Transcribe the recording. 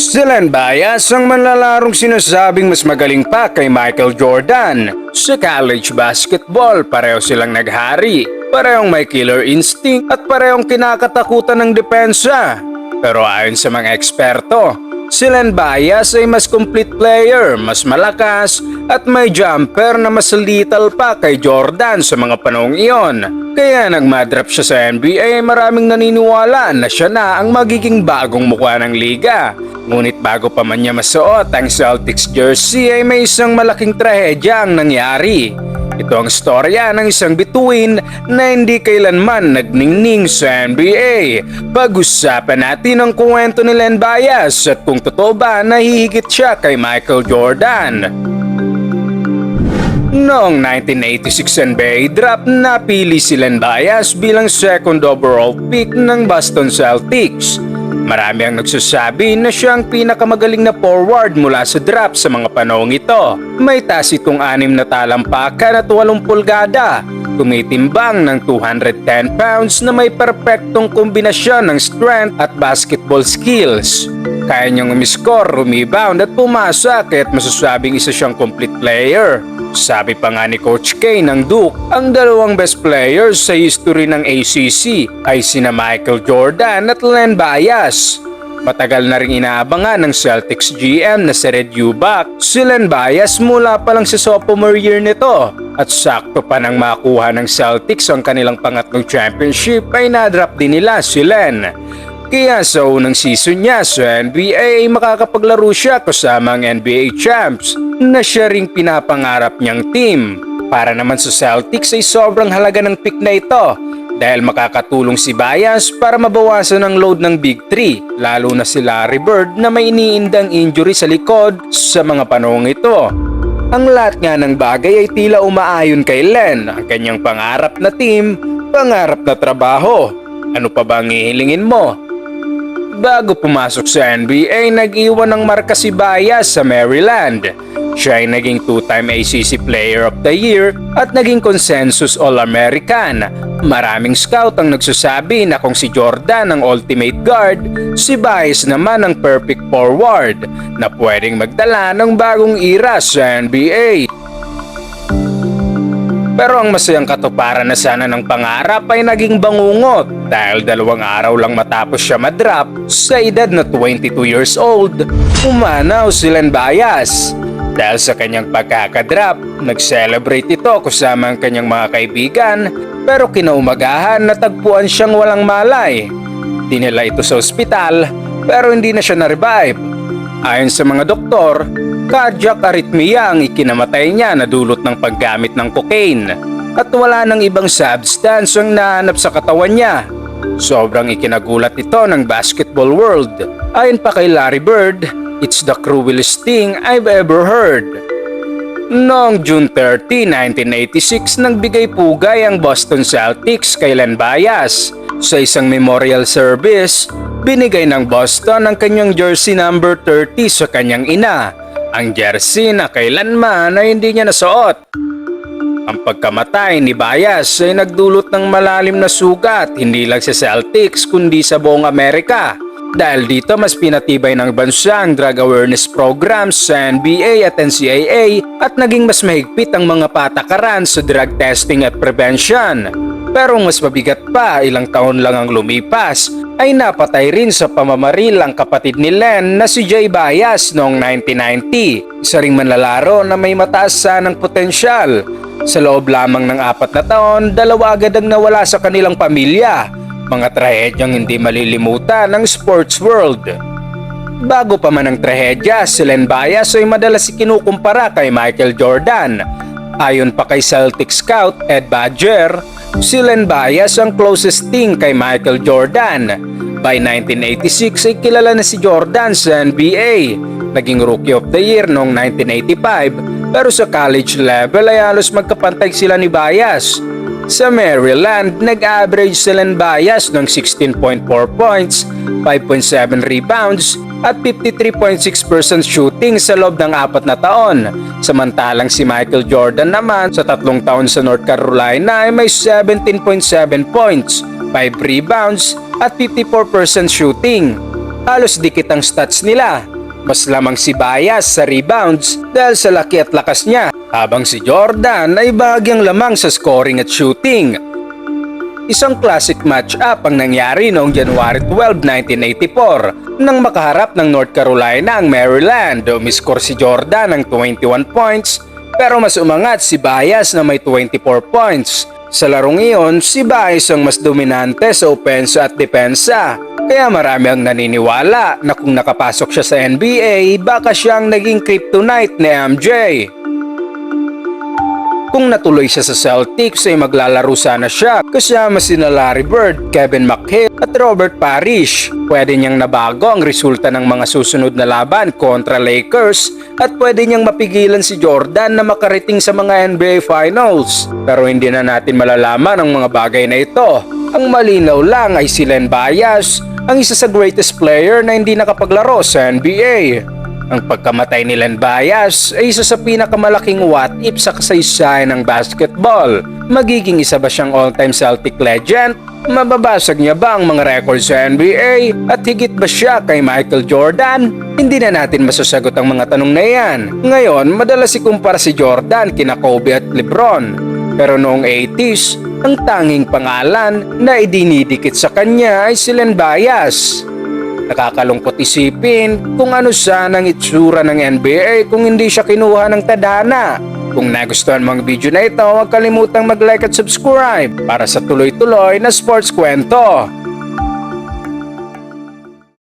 Silan Bias ang manlalarong sinasabing mas magaling pa kay Michael Jordan. Sa college basketball, pareho silang naghari. Parehong may killer instinct at parehong kinakatakutan ng depensa. Pero ayon sa mga eksperto, Silan Bias ay mas complete player, mas malakas at may jumper na mas lethal pa kay Jordan sa mga panahong iyon. Kaya nagmadrap siya sa NBA maraming naniniwala na siya na ang magiging bagong mukha ng liga. Ngunit bago pa man niya masuot ang Celtics jersey ay may isang malaking trahedya ang nangyari. Ito ang storya ng isang bituin na hindi kailanman nagningning sa NBA. Pag-usapan natin ang kwento ni Len Bias at kung totoo ba nahihigit siya kay Michael Jordan. Noong 1986 NBA draft, napili si Len Bias bilang second overall pick ng Boston Celtics. Marami ang nagsasabi na siya ang pinakamagaling na forward mula sa draft sa mga panahong ito. May taas itong anim na talampakan at 80 pulgada. Tumitimbang ng 210 pounds na may perpektong kombinasyon ng strength at basketball skills. Kaya niyang umiscore, rebound at pumasa kaya't masasabing isa siyang complete player. Sabi pa nga ni Coach K ng Duke, ang dalawang best players sa history ng ACC ay sina Michael Jordan at Len Bias. Matagal na rin inaabangan ng Celtics GM na si Red Ubach si Len Bias mula pa lang sa sophomore year nito. At sakto pa nang makuha ng Celtics ang kanilang pangatlong championship ay nadrap din nila si Len. Kaya sa unang season niya sa NBA makakapaglaro siya kasama ang NBA champs na siya ring pinapangarap niyang team. Para naman sa Celtics ay sobrang halaga ng pick na ito dahil makakatulong si Bias para mabawasan ang load ng Big 3 lalo na si Larry Bird na may iniindang injury sa likod sa mga panahong ito. Ang lahat nga ng bagay ay tila umaayon kay Len, ang kanyang pangarap na team, pangarap na trabaho. Ano pa ba ang hihilingin mo? Bago pumasok sa NBA, nag-iwan ng marka si Bias sa Maryland. Siya ay naging two-time ACC Player of the Year at naging consensus All-American. Maraming scout ang nagsasabi na kung si Jordan ang ultimate guard, si Bias naman ang perfect forward na pwedeng magdala ng bagong era sa NBA. Pero ang masayang katuparan na sana ng pangarap ay naging bangungot dahil dalawang araw lang matapos siya madrop sa edad na 22 years old, umanaw si Len Bias. Dahil sa kanyang pagkakadrop, nag-celebrate ito kasama ang kanyang mga kaibigan pero kinaumagahan natagpuan siyang walang malay. Dinala ito sa ospital pero hindi na siya na-revive. Ayon sa mga doktor, cardiac arrhythmia ang ikinamatay niya na dulot ng paggamit ng cocaine at wala nang ibang substance ang nahanap sa katawan niya. Sobrang ikinagulat ito ng basketball world. Ayon pa kay Larry Bird, it's the cruelest thing I've ever heard. Noong June 30, 1986, nagbigay pugay ang Boston Celtics kay Len Bias. Sa isang memorial service, binigay ng Boston ang kanyang jersey number 30 sa kanyang ina. Ang jersey na kailanman ay hindi niya nasuot. Ang pagkamatay ni Bias ay nagdulot ng malalim na sugat hindi lang sa Celtics kundi sa buong Amerika. Dahil dito mas pinatibay ng bansa ang drug awareness programs sa NBA at NCAA at naging mas mahigpit ang mga patakaran sa drug testing at prevention. Pero mas mabigat pa, ilang taon lang ang lumipas, ay napatay rin sa pamamaril ang kapatid ni Len na si Jay Bias noong 1990. Isa ring manlalaro na may mataas sanang potensyal. Sa loob lamang ng apat na taon, dalawa agad ang nawala sa kanilang pamilya. Mga trahedyang hindi malilimutan ng sports world. Bago pa man ang trahedya, si Len Bias ay madalas kinukumpara kay Michael Jordan. Ayon pa kay Celtic scout Ed Badger, si Len Bias ang closest thing kay Michael Jordan. By 1986 ay kilala na si Jordan sa NBA. Naging Rookie of the Year noong 1985 pero sa college level ay halos magkapantay sila ni Bias. Sa Maryland, nag-average sila ng Bias ng 16.4 points, 5.7 rebounds at 53.6% shooting sa loob ng apat na taon. Samantalang si Michael Jordan naman sa tatlong taon sa North Carolina ay may 17.7 points, 5 rebounds at 54% shooting. halos dikit ang stats nila. Mas lamang si Bias sa rebounds dahil sa laki at lakas niya, habang si Jordan ay bahagyang lamang sa scoring at shooting. Isang classic match-up ang nangyari noong January 12, 1984 nang makaharap ng North Carolina ang Maryland. Umiskor si Jordan ng 21 points pero mas umangat si Bias na may 24 points. Sa larong iyon, si Bias ang mas dominante sa opensa at depensa. Kaya marami ang naniniwala na kung nakapasok siya sa NBA, baka siyang naging kryptonite ni MJ. Kung natuloy siya sa Celtics ay maglalaro sana siya kasama sina Larry Bird, Kevin McHale at Robert Parrish. Pwede niyang nabago ang resulta ng mga susunod na laban kontra Lakers at pwede niyang mapigilan si Jordan na makarating sa mga NBA Finals. Pero hindi na natin malalaman ang mga bagay na ito. Ang malinaw lang ay si Len Bias, ang isa sa greatest player na hindi nakapaglaro sa NBA. Ang pagkamatay ni Len Bias ay isa sa pinakamalaking what if sa kasaysayan ng basketball. Magiging isa ba siyang all-time Celtic legend? Mababasag niya ba ang mga records sa NBA? At higit ba siya kay Michael Jordan? Hindi na natin masasagot ang mga tanong na yan. Ngayon, madalas ikumpara si Jordan kina Kobe at Lebron. Pero noong 80s, ang tanging pangalan na idinidikit sa kanya ay si Len Bias. Nakakalungkot isipin kung ano sana ang itsura ng NBA kung hindi siya kinuha ng tadhana. Kung nagustuhan mo ang video na ito, huwag kalimutang mag-like at subscribe para sa tuloy-tuloy na sports kwento.